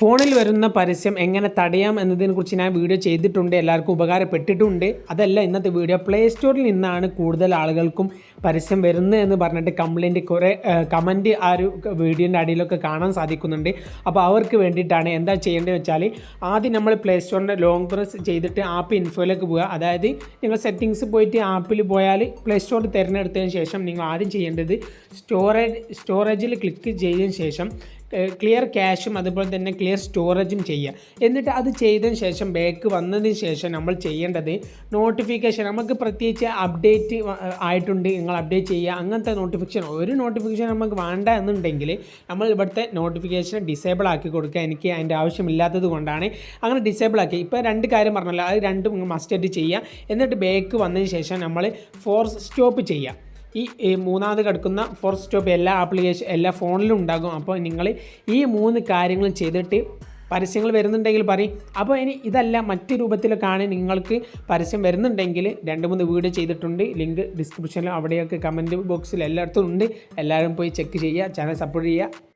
ഫോണിൽ വരുന്ന പരസ്യം എങ്ങനെ തടയാം എന്നതിനെക്കുറിച്ച് ഞാൻ വീഡിയോ ചെയ്തിട്ടുണ്ട് എല്ലാവർക്കും ഉപകാരപ്പെട്ടിട്ടുണ്ട്. അതല്ല ഇന്നത്തെ വീഡിയോ പ്ലേ സ്റ്റോറിൽ നിന്നാണ് കൂടുതൽ ആളുകൾക്കും പരസ്യം വരുന്നത് എന്ന് പറഞ്ഞിട്ട് കംപ്ലൈന്റ് കുറേ കമന്റ് ആ ഒരു വീഡിയോന്റെ അടിയിലൊക്കെ കാണാൻ സാധിക്കുന്നുണ്ട്. അപ്പോൾ അവർക്ക് വേണ്ടിയിട്ടാണ് എന്താ ചെയ്യേണ്ടത് വെച്ചാൽ ആദ്യം നമ്മൾ പ്ലേ സ്റ്റോറിന്റെ ലോങ് പ്രസ് ചെയ്തിട്ട് ആപ്പ് ഇൻഫോയിലേക്ക് പോവുക. അതായത് നിങ്ങൾ സെറ്റിങ്സ് പോയിട്ട് ആപ്പിൽ പോയാൽ പ്ലേ സ്റ്റോർ തിരഞ്ഞെടുത്തതിന് ശേഷം നിങ്ങൾ ആദ്യം ചെയ്യേണ്ടത് സ്റ്റോറേജ് സ്റ്റോറേജിൽ ക്ലിക്ക് ചെയ്തതിന് ശേഷം ക്ലിയർ ക്യാഷും അതുപോലെ തന്നെ ക്ലിയർ സ്റ്റോറേജും ചെയ്യുക. എന്നിട്ട് അത് ചെയ്തതിന് ശേഷം ബാക്ക് വന്നതിന് ശേഷം നമ്മൾ ചെയ്യേണ്ടത് നോട്ടിഫിക്കേഷൻ നമുക്ക് പ്രത്യേകിച്ച് അപ്ഡേറ്റ് ആയിട്ടുണ്ട്. നിങ്ങൾ അപ്ഡേറ്റ് ചെയ്യുക. അങ്ങനത്തെ നോട്ടിഫിക്കേഷൻ ഒരു നോട്ടിഫിക്കേഷൻ നമുക്ക് വേണ്ട എന്നുണ്ടെങ്കിൽ നമ്മൾ ഇവിടുത്തെ നോട്ടിഫിക്കേഷൻ ഡിസേബിൾ ആക്കി കൊടുക്കുക. എനിക്ക് അതിന്റെ ആവശ്യമില്ലാത്തത് കൊണ്ടാണ് അങ്ങനെ ഡിസേബിൾ ആക്കി. ഇപ്പോൾ രണ്ട് കാര്യം പറഞ്ഞല്ലോ. അത് രണ്ടും മസ്റ്റായിട്ട് ചെയ്യുക. എന്നിട്ട് ബാക്ക് വന്നതിന് ശേഷം നമ്മൾ ഫോർസ് സ്റ്റോപ്പ് ചെയ്യുക. ഈ മൂന്നാമത് കിടക്കുന്ന ഫോർ സ്റ്റോപ്പ് എല്ലാ ആപ്ലിക്കേഷൻ എല്ലാ ഫോണിലും ഉണ്ടാകും. അപ്പോൾ നിങ്ങൾ ഈ മൂന്ന് കാര്യങ്ങളും ചെയ്തിട്ട് പരസ്യങ്ങൾ വരുന്നുണ്ടെങ്കിൽ പറയും. അപ്പോൾ ഇനി ഇതല്ല മറ്റ് രൂപത്തിലൊക്കെയാണ് നിങ്ങൾക്ക് പരസ്യം വരുന്നുണ്ടെങ്കിൽ രണ്ട് മൂന്ന് വീഡിയോ ചെയ്തിട്ടുണ്ട്. ലിങ്ക് ഡിസ്ക്രിപ്ഷനിലും അവിടെയൊക്കെ കമന്റ് ബോക്സിൽ എല്ലായിടത്തും ഉണ്ട്. എല്ലാവരും പോയി ചെക്ക് ചെയ്യുക. ചാനൽ സപ്പോർട്ട് ചെയ്യുക.